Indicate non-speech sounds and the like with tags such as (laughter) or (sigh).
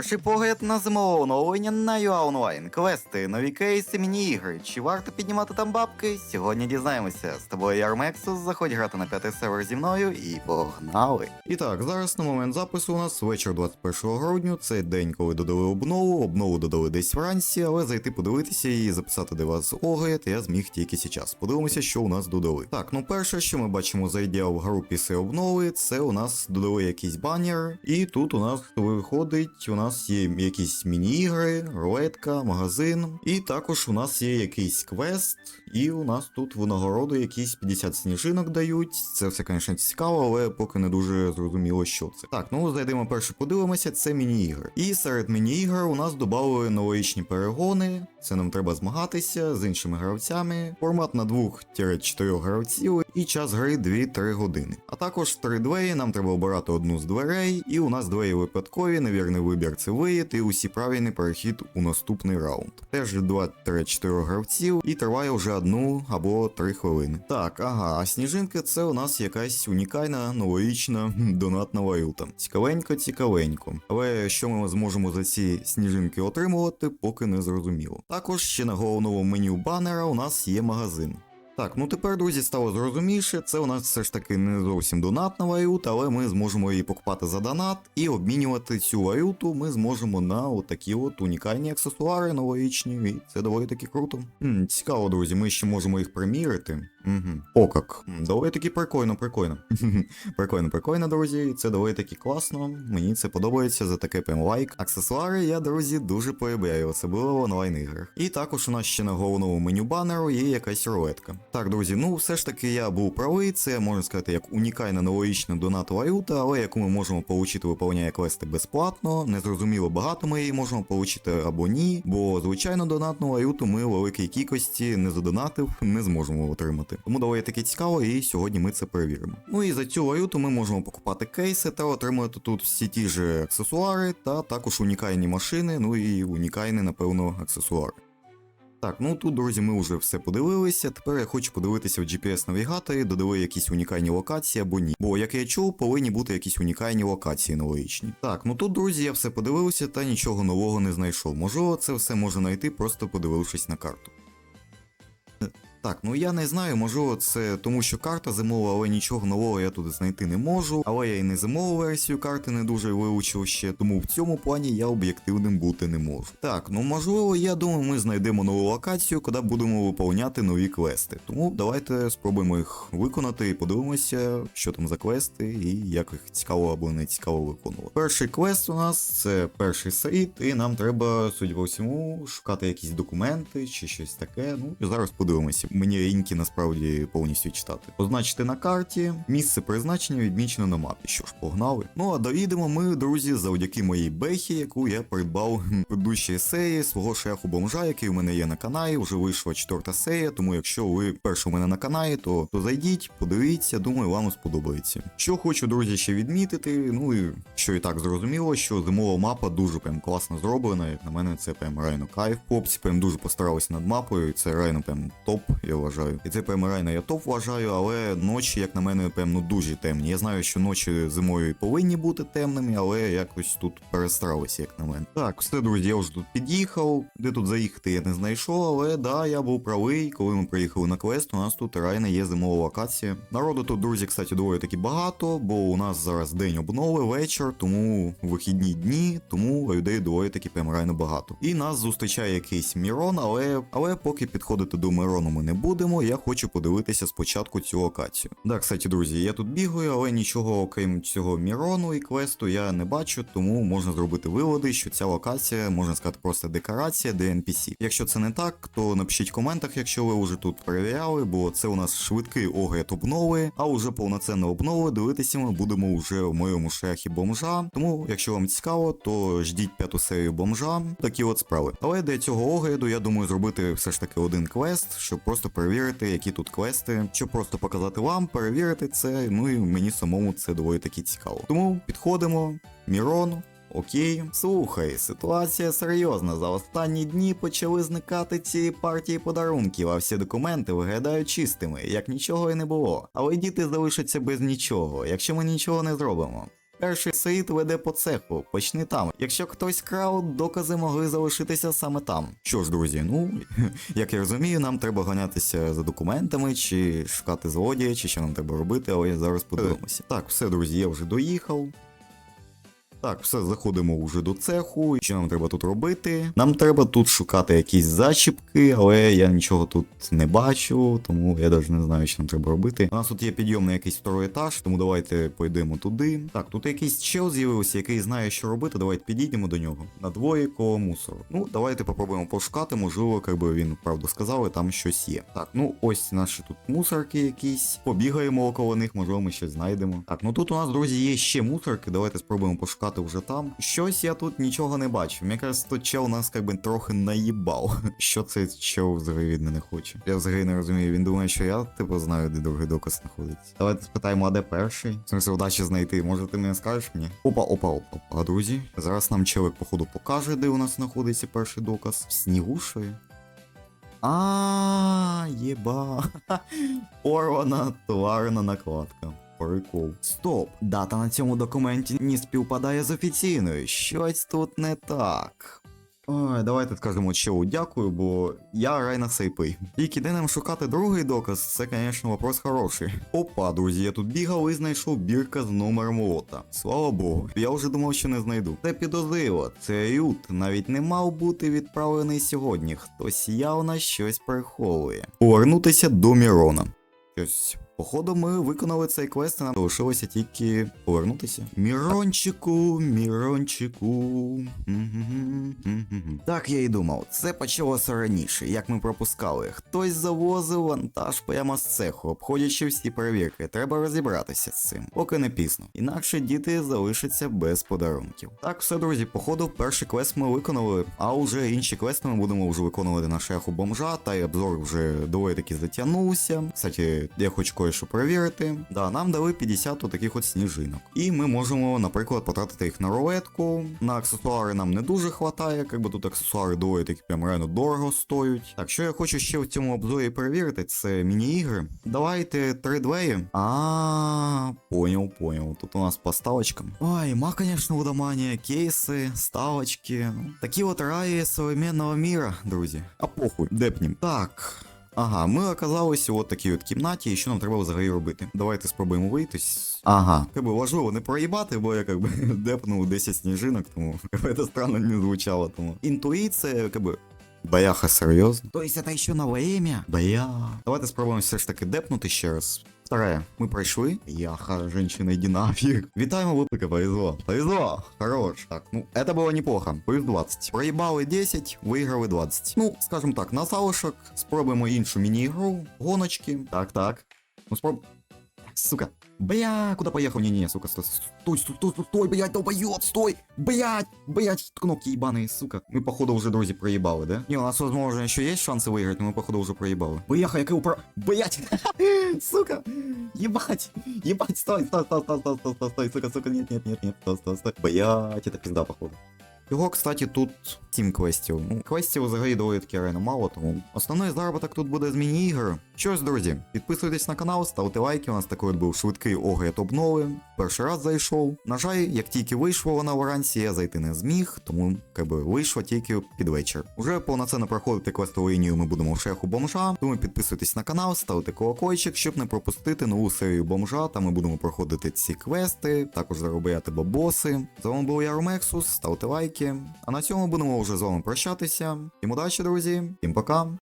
Перший погляд на зимове оновлення на UA Online. Квести, нові кейси, міні-ігри. Чи варто піднімати там бабки? Сьогодні дізнаємося. З тобою я заходь грати на п'ятий сервер зі мною і погнали. І так, зараз на момент запису у нас вечір 21 грудня. Це день, коли додали обнову. Обнову додали десь вранці, але зайти подивитися і записати для вас огляд я зміг тільки зараз. Подивимося, що у нас додали. Так, ну перше, що ми бачимо, зайдя в гру після обнови, це у нас додали якийсь банер, і тут у нас виходить, у нас є якісь міні-ігри, рулетка, магазин, і також у нас є якийсь квест, і у нас тут винагороду якісь 50 сніжинок дають. Це все, звісно, цікаво, але поки не дуже зрозуміло, що це. Так, ну зайдемо перше, подивимося, це міні-ігри. І серед міні-ігр у нас додали новорічні перегони. Це нам треба змагатися з іншими гравцями. Формат на 2-4 гравців і час гри 2-3 години. А також три двері нам треба обирати одну з дверей, і у нас двері випадкові, невірний вибір це виїд, і усі правильний перехід у наступний раунд. Теж 2-4 гравців і триває вже одну або 3 хвилини. Так, ага, а сніжинки це у нас якась унікальна новорічна донатна валюта. Цікавенько, цікавенько. Але що ми зможемо за ці сніжинки отримувати, поки не зрозуміло. Також ще на головному меню банера у нас є магазин. Так, ну тепер, друзі, стало зрозуміше. Це у нас все ж таки не зовсім донатна валюта, але ми зможемо її покупати за донат і обмінювати цю валюту ми зможемо на отакі от унікальні аксесуари новорічні. І це доволі таки круто. Хм, цікаво, друзі, ми ще можемо їх примірити. Угу. О, як. Доволі таки прикольно, прикольно. (laughs) прикольно, прикольно, друзі. Це доволі таки класно. Мені це подобається за таке прям лайк. Аксесуари я, друзі, дуже полюбляю, особливо в онлайн іграх. І також у нас ще на головному меню банеру є якась рулетка. Так, друзі, ну все ж таки я був правий. Це можна сказати як унікальна новорічна донат валюта, але яку ми можемо отримати, виповняє квести безплатно. Незрозуміло багато ми її можемо отримати або ні, бо звичайно донатну валюту ми великій кількості не задонатив, не зможемо отримати. Тому доволі таки цікаво, і сьогодні ми це перевіримо. Ну і за цю валюту ми можемо покупати кейси та отримувати тут всі ті ж аксесуари, та також унікальні машини, ну і унікальні, напевно, аксесуари. Так, ну тут, друзі, ми вже все подивилися. Тепер я хочу подивитися в GPS-навігаторі, додали якісь унікальні локації або ні. Бо, як я чув, повинні бути якісь унікальні локації новорічні. Так, ну тут, друзі, я все подивився та нічого нового не знайшов. Можливо, це все можна знайти, просто подивившись на карту. Так, ну я не знаю, можливо, це тому, що карта зимова, але нічого нового я тут знайти не можу. Але я і не зимову версію карти не дуже вивчив ще, тому в цьому плані я об'єктивним бути не можу. Так, ну можливо, я думаю, ми знайдемо нову локацію, коли будемо виповняти нові квести. Тому давайте спробуємо їх виконати і подивимося, що там за квести і як їх цікаво або не цікаво виконувати. Перший квест у нас це перший сайт, і нам треба, судя по всьому, шукати якісь документи чи щось таке. Ну і зараз подивимося. Мені ліньки насправді повністю читати. Позначити на карті, місце призначення відмічено на мапі. Що ж, погнали. Ну а доїдемо ми, друзі, завдяки моїй бехі, яку я придбав в предыдущій серії свого шляху бомжа, який у мене є на каналі. Вже вийшла четверта серія. Тому якщо ви перші у мене на каналі, то, то зайдіть, подивіться, думаю, вам сподобається. Що хочу, друзі, ще відмітити. Ну і що і так зрозуміло, що зимова мапа дуже прям класно зроблена. Як на мене, це прям реально кайф. Хлопці прям дуже постаралися над мапою. Це реально прям топ, я вважаю. І це прям реально я топ вважаю, але ночі, як на мене, прям ну дуже темні. Я знаю, що ночі зимою повинні бути темними, але якось тут перестаралися, як на мене. Так, все, друзі, я вже тут під'їхав. Де тут заїхати я не знайшов, але да, я був правий. Коли ми приїхали на квест, у нас тут реально є зимова локація. Народу тут, друзі, кстати, доволі таки багато, бо у нас зараз день обнови, вечір, тому вихідні дні, тому людей доволі таки прям реально багато. І нас зустрічає якийсь Мірон, але, але поки підходити до Мирону ми не будемо, я хочу подивитися спочатку цю локацію. Да, кстати, друзі, я тут бігаю, але нічого окрім цього Мірону і квесту я не бачу, тому можна зробити виводи, що ця локація, можна сказати, просто декорація де NPC. Якщо це не так, то напишіть в коментах, якщо ви вже тут перевіряли, бо це у нас швидкий огляд обнови, а уже повноцінно обнови дивитися ми будемо вже в моєму шляхі бомжа. Тому, якщо вам цікаво, то ждіть п'яту серію бомжа. Такі от справи. Але для цього огляду, я думаю, зробити все ж таки один квест, щоб просто перевірити, які тут квести, щоб просто показати вам, перевірити це. Ну і мені самому це доволі таки цікаво. Тому підходимо, Мірон. Окей, слухай, ситуація серйозна. За останні дні почали зникати ці партії подарунків, а всі документи виглядають чистими, як нічого і не було. Але діти залишаться без нічого, якщо ми нічого не зробимо. Перший сейд веде по цеху, почни там. Якщо хтось крав, докази могли залишитися саме там. Що ж, друзі, ну (laughs) як я розумію, нам треба ганятися за документами, чи шукати злодія, чи що нам треба робити, але зараз подивимося. Так, все, друзі, я вже доїхав. Так, все, заходимо вже до цеху. Що нам треба тут робити? Нам треба тут шукати якісь зачіпки, але я нічого тут не бачу, тому я навіть не знаю, що нам треба робити. У нас тут є підйом на якийсь второй етаж, тому давайте пойдемо туди. Так, тут якийсь чел з'явився, який знає, що робити. Давайте підійдемо до нього. На двоє коло мусору. Ну, давайте попробуємо пошукати. Можливо, як би він правду сказав, і там щось є. Так, ну ось наші тут мусорки якісь. Побігаємо около них, можливо, ми щось знайдемо. Так, ну тут у нас, друзі, є ще мусорки. Давайте спробуємо пошукати вже там. Щось я тут нічого не бачу. Мені кажется, тут чел нас як би трохи наїбав. (laughs) Що цей чел взагалі від мене хоче? Я взагалі не розумію. Він думає, що я типу знаю, де другий доказ знаходиться. Давайте спитаємо, а де перший? В смысле, удачі знайти. Може ти мені скажеш мені? Опа, опа, опа. А друзі, зараз нам челик, походу, покаже, де у нас знаходиться перший доказ. В снігу що? А, єба. (laughs) Порвана товарна накладка. Прикол. Стоп! Дата на цьому документі не співпадає з офіційною. Щось тут не так. Ой, давайте скажемо чолу дякую, бо я райна сейпий. Тільки де нам шукати другий доказ, це, звісно, вопрос хороший. Опа, друзі, я тут бігав і знайшов бірка з номером лота. Слава Богу, я вже думав, що не знайду. Це підозріло, це ют навіть не мав бути відправлений сьогодні. Хтось явно щось приховує. Повернутися до Мірона. Щось. Походу, ми виконали цей квест, і нам залишилося тільки повернутися. Мірончику, Мірончику. Так я і думав, це почалося раніше, як ми пропускали. Хтось завозив вантаж прямо з цеху, обходячи всі перевірки. Треба розібратися з цим, поки не пізно. Інакше діти залишаться без подарунків. Так, все, друзі, походу, перший квест ми виконали, а вже інші квести ми будемо вже виконувати на шляху бомжа, та й обзор вже доволі таки затягнувся. Кстати, я хочу кое-що перевірити. Да, нам дали 50 таких от сніжинок. І ми можемо, наприклад, потратити їх на рулетку. На аксесуари нам не дуже хватає, якби тут аксесуари доволі таки прям реально дорого стоять. Так, що я хочу ще в цьому обзорі перевірити, це міні-ігри. Давайте три двері. А, понял, понял. Тут у нас по ставочкам. Ой, ма, конечно, удоманія, кейси, ставочки. Такі от раї современного міра, друзі. А похуй, депнім. Так. Ага, ми оказалися от такій от кімнаті, і що нам треба взагалі робити? Давайте спробуємо вийти. Ага. Якби важливо не проїбати, бо я якби (laughs) депнув 10 сніжинок, тому (laughs) це странно не звучало. Тому інтуїція, якби. Баяха, серйозно? То есть это еще новое имя? Бая. Давайте спробуємо все ж таки депнути ще раз. Вторая. Мы пройшли. Яха, женщина, иди нафиг. Вітаємо випика, повезло. Повезло. Хорош. Так, ну, это было неплохо. Плюс 20. Проїбали 10, виграли 20. Ну, скажем так, на залишок спробуємо іншу міні-ігру. Гоночки. Так, так. Ну, спроб... Сука. Бля, куда поехал? Не-не, сука, стой, стой, стой, стой, блядь, долбоёб, стой, блядь, блядь, кнопки ебаные, сука. Мы, походу, уже, друзья, проебали, да? Не, у нас, возможно, еще есть шансы выиграть, но мы, походу, уже проебали. Бляха, я упро... Блядь, сука, ебать, ебать, стой, стой, стой, стой, стой, стой, стой, стой, сука, сука, нет, нет, нет, нет, стой, стой, стой. Блядь, это пизда, походу. Його, кстати, тут 7 квестів. Ну, квестів взагалі доволі таки реально мало, тому основний заробіток тут буде з міні-ігор. Що ж, друзі, підписуйтесь на канал, ставте лайки. У нас такий от був швидкий огляд обнови. Перший раз зайшов. На жаль, як тільки вийшло вона вранці, я зайти не зміг, тому якби вийшло тільки під вечір. Уже повноцінно проходити квестову лінію ми будемо в шляху бомжа. Тому підписуйтесь на канал, ставте колокольчик, щоб не пропустити нову серію бомжа. Там ми будемо проходити ці квести, також заробляти бабоси. З вами був я Ромексус, ставте лайки. А на цьому будемо вже з вами прощатися. Всім удачі, друзі, всім пока.